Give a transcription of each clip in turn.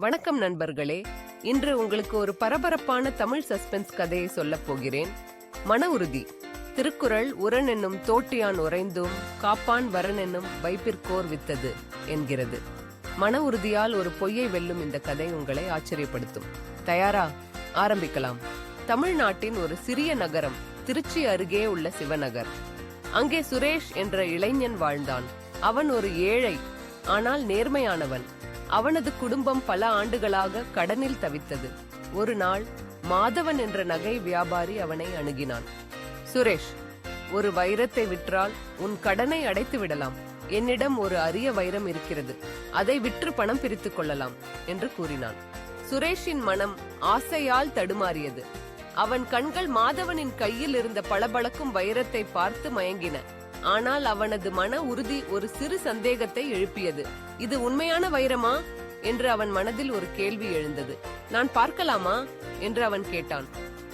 வணக்கம் நண்பர்களே. இன்று உங்களுக்கு ஒரு பரபரப்பான தமிழ் சஸ்பென்ஸ் கதையை சொல்லப் போகிறேன். மன உறுதி. திருக்குறள் உரன் என்னும் தோட்டியான் உறைந்தும் காப்பான் வரன் என்னும் வைப்பிற்கோர் வித்தது என்கிறது. மன உறுதியால் ஒரு பொய்யை வெல்லும் இந்த கதை உங்களை ஆச்சரியப்படுத்தும். தயாரா? ஆரம்பிக்கலாம். தமிழ்நாட்டின் ஒரு சிறிய நகரம் திருச்சி அருகே உள்ள சிவநகர். அங்கே சுரேஷ் என்ற இளைஞன் வாழ்ந்தான். அவன் ஒரு ஏழை ஆனால் நேர்மையானவன். அவனது குடும்பம் பல ஆண்டுகளாக கடனில் தவித்தது. ஒரு நாள் மாதவன் என்ற நகை வியாபாரி அவனை அணுகினான். சுரேஷ் ஒரு வைரத்தை விற்றால் உன் கடனை அடைத்து விடலாம். என்னிடம் ஒரு அரிய வைரம் இருக்கிறது. அதை விற்று பணம் பிரித்துக் கொள்ளலாம் என்று கூறினான். சுரேஷின் மனம் ஆசையால் தடுமாறியது. அவன் கண்கள் மாதவனின் கையில் இருந்த பளபளக்கும் வைரத்தை பார்த்து மயங்கின. ஆனால் அவனது மன உறுதி ஒரு சிறு சந்தேகத்தை எழுப்பியது. இது உண்மையான வைரமா? என்று அவன் மனதில் ஒரு கேள்வி எழுந்தது. நான் பார்க்கலாமா? என்று அவன் கேட்டான்.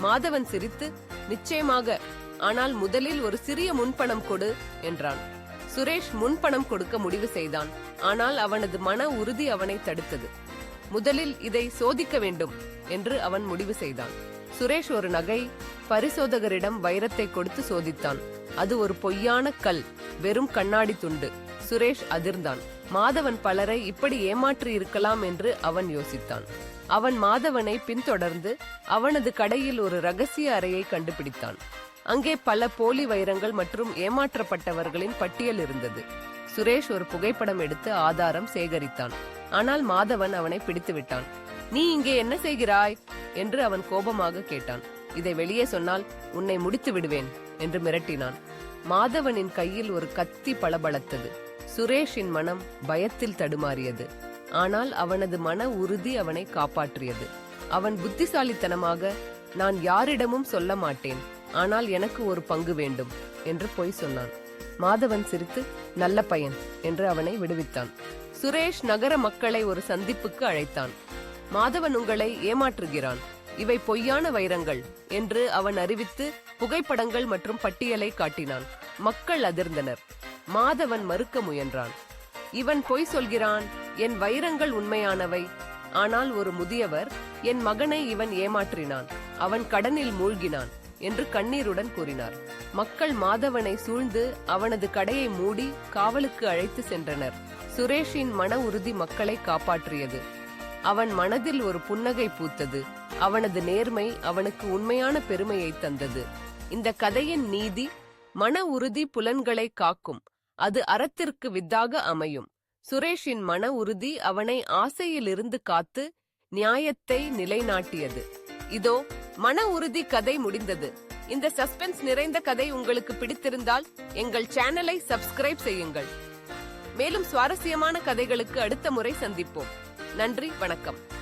மாதவன் சிரித்து நிச்சயமாக. ஆனால் முதலில் ஒரு சிறிய முன்பணம் கொடு என்றான். சுரேஷ் முன்பணம் கொடுக்க முடிவு செய்தான். ஆனால் அவனது மன உறுதி அவனை தடுத்தது. முதலில் இதை சோதிக்க வேண்டும் என்று அவன் முடிவு செய்தான். சுரேஷ் ஒரு நகை பரிசோதகரிடம் வைரத்தை கொடுத்து சோதித்தான். அது ஒரு பொய்யான கல் வெறும் கண்ணாடி துண்டு. சுரேஷ் அதிர்ந்தான். மாதவன் பலரை இப்படி ஏமாற்றி இருக்கலாம் என்று அவன் யோசித்தான். அவன் மாதவனை பின்தொடர்ந்து அவனது கடையில் ஒரு ரகசிய அறையை கண்டுபிடித்தான். அங்கே பல போலி வைரங்கள் மற்றும் ஏமாற்றப்பட்டவர்களின் பட்டியல் இருந்தது. சுரேஷ் ஒரு புகைப்படம் எடுத்து ஆதாரம் சேகரித்தான். ஆனால் மாதவன் அவனை பிடித்து விட்டான் நீ இங்கே என்ன செய்கிறாய்? என்று அவன் கோபமாக கேட்டான். இதை வெளியே சொன்னால் உன்னை முடித்து விடுவேன். என்று மிரட்டினான். மாதவனின் கையில் ஒரு கத்தி பளபளத்தது. சுரேஷின் மனம் பயத்தில் தடுமாறியது. ஆனால் அவனது மன உறுதி அவனை காப்பாற்றியது. அவன் புத்திசாலித்தனமாக நான் யாரிடமும் சொல்ல மாட்டேன். ஆனால் எனக்கு ஒரு பங்கு வேண்டும் என்று பொய் சொன்னான். மாதவன் சிரித்து நல்ல பையன் என்று அவனை விடுவித்தான். சுரேஷ் நகர மக்களை ஒரு சந்திப்புக்கு அழைத்தான். மாதவன் உங்களை ஏமாற்றுகிறான். இவை பொய்யான வைரங்கள் என்று அவன் அறிவித்து புகைப்படங்கள் மற்றும் பட்டியலை காட்டினான். மக்கள் அதிர்ந்தனர். மாதவன் மறுக்க முயன்றான். இவன் பொய் சொல்கிறான். என் வைரங்கள் உண்மையானவை. ஆனால் ஒரு முதியவர் என் மகனை இவன் ஏமாற்றினான். அவன் கடனில் மூழ்கினான் என்று கண்ணீருடன் கூறினார். மக்கள் மாதவனை சூழ்ந்து அவனது கடையை மூடி காவலுக்கு அழைத்து சென்றனர். சுரேஷின் மன உறுதி மக்களை காப்பாற்றியது. அவன் மனதில் ஒரு புன்னகை பூத்தது. அவனது நேர்மை அவனுக்கு உண்மையான பெருமையை தந்தது. இந்த கதையின் நீதி மன உறுதி புலன்களை காக்கும். அது அறத்திற்கு வித்தாக அமையும். சுரேஷின் மன உறுதி அவனை ஆசையிலிருந்து காத்து நியாயத்தை நிலைநாட்டியது. இதோ மன உறுதி கதை முடிந்தது. இந்த சஸ்பென்ஸ் நிறைந்த கதை உங்களுக்கு பிடித்திருந்தால் எங்கள் சேனலை சப்ஸ்கிரைப் செய்யுங்கள். மேலும் சுவாரஸ்யமான கதைகளுக்கு அடுத்த முறை சந்திப்போம். நன்றி வணக்கம்.